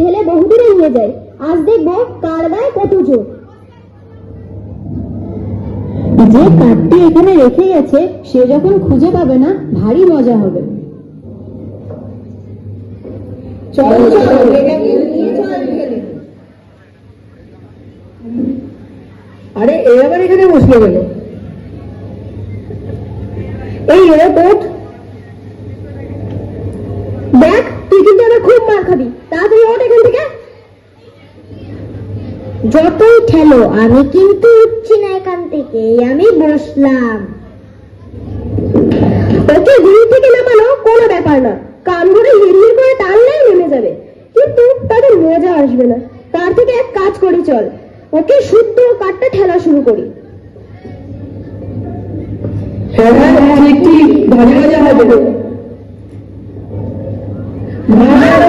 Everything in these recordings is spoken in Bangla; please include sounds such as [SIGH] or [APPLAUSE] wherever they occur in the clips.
ঠেলে বহুদূরে নিয়ে যায়। আজ দেখব কার গায়ে কত জোর। যে কাঠটি এখানে রেখে গেছে, সে যখন খুঁজে পাবে না, ভারী মজা হবে। আরে, এ আবার এখানে বসল গেল এই এরা কোট দেখ, তুই কিন্তু আবার খুব মার খাবি। তাড়াতাড়ি থেকে যতই ঠেলো আমি কিন্তু উঠছি না এখান থেকে আমি বসলাম। ওকে গুলি থেকে নামানো কোনো ব্যাপার না কান ধরে হিড়হিড় করে টানলেই নেমে যাবে। কিন্তু তাতে মজা আসবে না। তার থেকে এক কাজ করি চল। ওকে শুদ্ধ কাঠটা ঠেলা শুরু করি। ভালো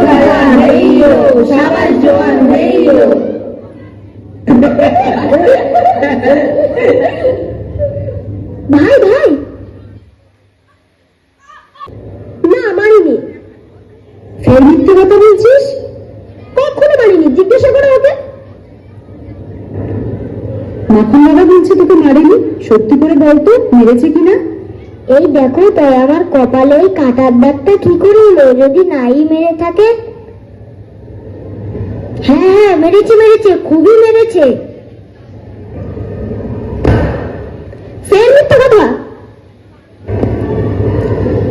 মার খেলা সাবাস জোয়ান হেইয়ো ভাই ভাই। না মারিনি ফের মিথ্যে কথা বলছিস? কখনো মারিনি জিজ্ঞাসা করো ওকে মাখন বাবা বলছে তোকে মারেনি। সত্যি করে বলতো মেরেছে কিনা? এই দেখো তো আমার কপালে ওই কাটার দাগটা কি করে এলো যদি নাই মেরে থাকে? হ্যাঁ হ্যাঁ মেরেছে মেরেছে, খুবই মেরেছে। ফের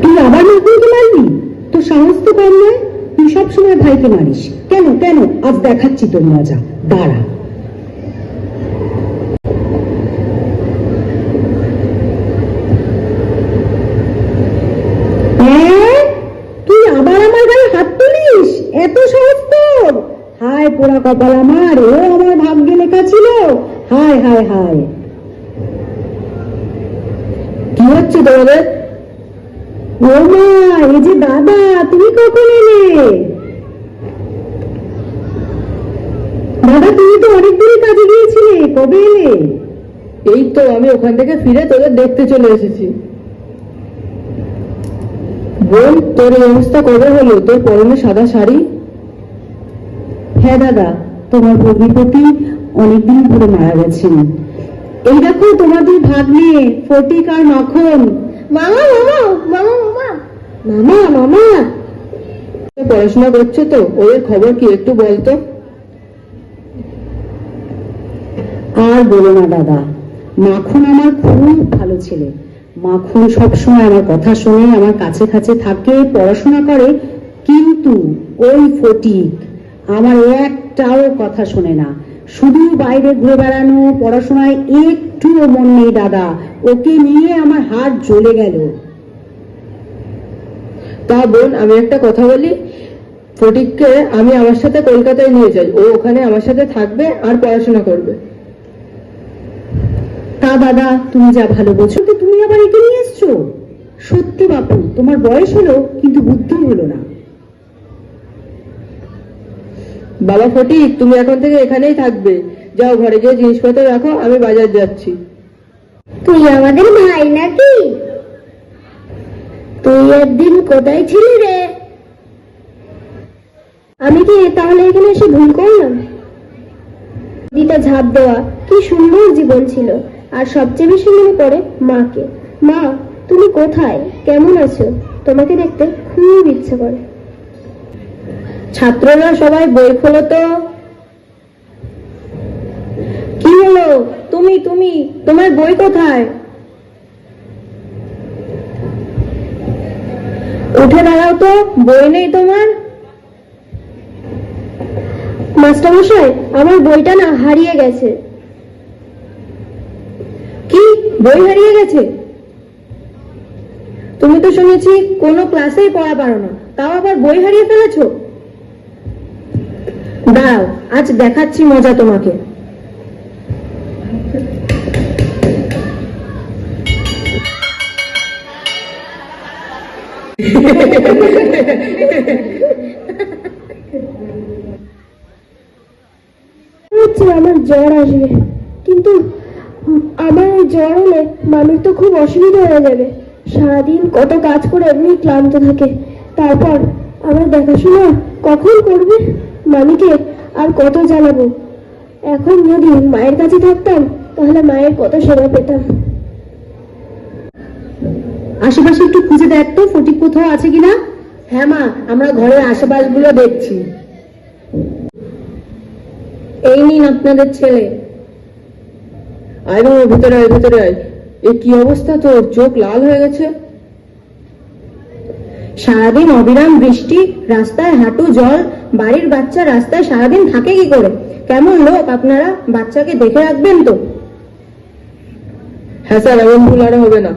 তুই আবার নকুলকে মারলি তোর সাহস কম নয়। তুই সবসময় ভাইকে মারিস। কেন কেন? আজ দেখাচ্ছি তোর মজা। দাঁড়া। হ্যাঁ? এত সহজ তোর। হায় পোড়া কপাল আমার। ও আমার ভাগ্যে লেখা ছিল। হায় হায় হায় কি হচ্ছে তোমাদের ও মা এই যে দাদা তুমি কখন এলে? দাদা তুমি তো কাজে গিয়েছিলে কবে এলে? এই তো আমি ওখান থেকে ফিরে তোদের দেখতে চলে এসেছি। বোন তোর এই অবস্থা কবে হলো? তোর পরনে সাদা শাড়ি? হ্যাঁ দাদা তোমার ভগ্নিপতি অনেকদিন ধরে মারা গেছেন। এই দেখো তোমার দুই ভাগ্নে ফটিক আর মাখন। মামা মামা মামা মামা। মামা মামা। পড়াশোনা করছে তো ওদের খবর কি একটু বলতো? আর বলো না দাদা। মাখন আমার খুব ভালো ছেলে। মাখন সবসময় আমার কথা শোনে আমার কাছে কাছে থাকে পড়াশোনা করে কিন্তু ওই ফটিক আমার একটাও কথা শোনে না। শুধু বাইরে ঘুরে বেড়ানো, পড়াশোনায় একটুও মন নেই দাদা। ওকে নিয়ে আমার হাত জ্বলে গেল। তা বোন, আমি একটা কথা বলি। ফটিককে আমি আমার সাথে কলকাতায় নিয়ে যাই। ও ওখানে আমার সাথে থাকবে আর পড়াশোনা করবে। তা দাদা, তুমি যা ভালো বলছো তুমি আবার একে নিয়ে এসছো? সত্যি বাপু, তোমার বয়স হলো, কিন্তু বুদ্ধি হলো না। বাবা ফটিক তুমি এখন থেকে এখানেই থাকবে। যাও ঘরে গিয়ে জিনিসপত্র রাখো, আমি বাজার যাচ্ছি। তুই আমাদের ভাই নাকি? তুই একদিন কোথায় ছিলি রে? আমি কি তাহলে এখানে এসে ভুল করলাম? নদীটা ঝাঁপ দেওয়া কি সুন্দর জীবন ছিল। আর সবচেয়ে বেশি মনে পড়ে মাকে। মা, তুমি কোথায়? কেমন আছো? তোমাকে দেখতে খুব ইচ্ছে করে। ছাত্ররা সবাই বই খোলো তো। কি হলো? তুমি তুমি, তোমার বই কোথায়? উঠে দাঁড়াও তো, বই নেই তোমার। মাস্টারমশাই, আমার বইটা না হারিয়ে গেছে। কি? বই হারিয়ে গেছে? তুমি তো শুনেছি কোনো ক্লাসেই পড়া পারো না, তাও আবার বই হারিয়ে ফেলেছো? দাঁড়াও, আজ দেখাচ্ছি মজা তোমাকে। আমার জ্বর আসবে। কিন্তু আমার এই জ্বর হলে মানুষ তো খুব অসুবিধা হয়ে যাবে। সারাদিন কত কাজ করে এমনি ক্লান্ত থাকে। তারপর আমার দেখাশোনা কখন করবে? মামিকে আর কত জ্বালাবো? এখন যদি মায়ের কাছে থাকতাম, তাহলে মায়ের কত সেবা পেতাম। আশেপাশে একটু খুঁজে দেখ তো, ফটিক কোথাও আছে কিনা? হ্যাঁ মা, আমরা ঘরের আশেপাশগুলো দেখছি। এই নিন আপনাদের ছেলে। আয় ভিতরে আয় ভিতরে আয়। এ কি অবস্থা তোর? চোখ লাল হয়ে গেছে। সারাদিন অবিরাম বৃষ্টি, রাস্তায় হাঁটু জল বাড়ির বাচ্চা রাস্তায় সারাদিন থাকে কি করে? কেমন লোক আপনারা? বাচ্চাকে দেখে রাখবেন তো। হ্যাঁ স্যার এমন ভুল আর হবে না।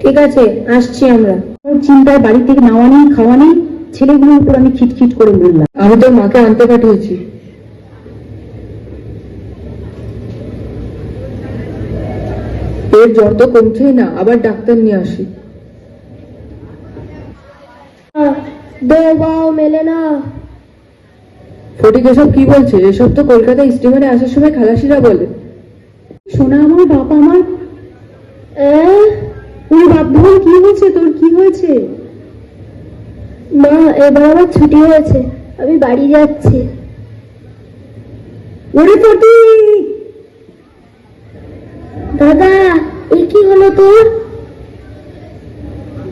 ঠিক আছে আসছি আমরা। ওর চিন্তায় বাড়ি থেকে নাওয়া নেই খাওয়া নেই ছেলেগুলোর উপর আমি খিটখিট করে বললাম। আমি তোর মাকে আনতে পাঠিয়েছি। এর জ্বর তো কমছেই না আবার ডাক্তার নিয়ে আসি। মেলে না। ফটিক এসব কি বলছে? এসব তো কলকাতা স্টিমারে আসার সময় খালাসিরা বলে। সোনা আমার বাপ আমার। ওর বাপ ধন কি হয়েছে তোর? কি হয়েছে? মা এবার আমার ছুটি হয়েছে। আমি বাড়ি যাচ্ছি। ওরে ফটিক! দাদা এ কি হলো তোর?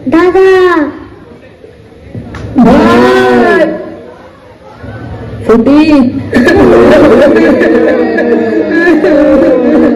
দাদা! ভাই [LAUGHS]